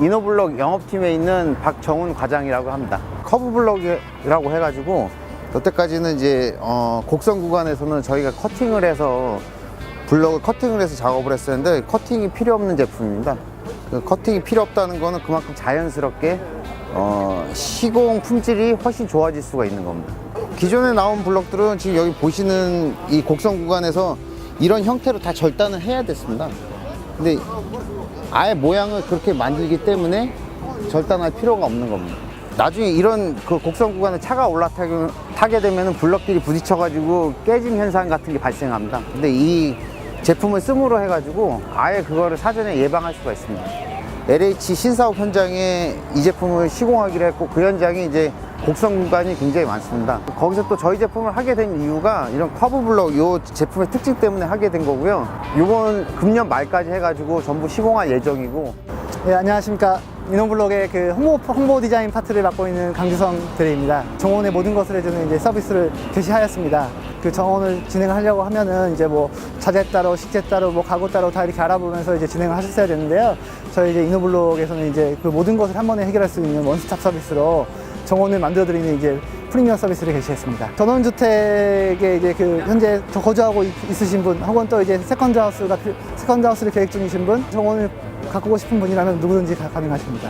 이노블록 영업팀에 있는 박정훈 과장이라고 합니다. 커브블록이라고 해가지고 여태까지는 이제 어, 곡선 구간에서는 저희가 커팅을 해서 블럭을 커팅을 해서 작업을 했었는데 커팅이 필요 없는 제품입니다. 그 커팅이 필요 없다는 거는 그만큼 자연스럽게 어, 시공 품질이 훨씬 좋아질 수가 있는 겁니다. 기존에 나온 블럭들은 지금 여기 보시는 이 곡선 구간에서 이런 형태로 다 절단을 해야 됐습니다. 근데 아예 모양을 그렇게 만들기 때문에 절단할 필요가 없는 겁니다. 나중에 이런 그 곡선 구간에 차가 올라타게 타게 되면 블럭들이 부딪혀가지고 깨짐 현상 같은 게 발생합니다. 근데 이 제품을 씀으로 해가지고 아예 그거를 사전에 예방할 수가 있습니다. LH 신사업 현장에 이 제품을 시공하기로 했고 그 현장이 이제 곡선 구간이 굉장히 많습니다. 거기서 또 저희 제품을 하게 된 이유가 이런 커브 블럭 이 제품의 특징 때문에 하게 된 거고요. 이번 금년 말까지 해가지고 전부 시공할 예정이고 네, 안녕하십니까. 민원블록의 그 홍보, 홍보 디자인 파트를 맡고 있는 강주성 대리입니다. 정원의 모든 것을 해주는 이제 서비스를 개시하였습니다. 그 정원을 진행하려고 하면은 이제 뭐 자재 따로, 식재 따로, 뭐 가구 따로 다 이렇게 알아보면서 이제 진행을 하셨어야 되는데요. 저희 이제 이노블록에서는 이제 그 모든 것을 한 번에 해결할 수 있는 원스톱 서비스로 정원을 만들어드리는 이제 프리미엄 서비스를 개시했습니다. 전원주택에 이제 그 현재 저 거주하고 있- 있으신 분, 혹은 또 이제 세컨드 하우스가 필- 세컨드 하우스를 계획 중이신 분, 정원을 가꾸고 싶은 분이라면 누구든지 가- 가능하십니다.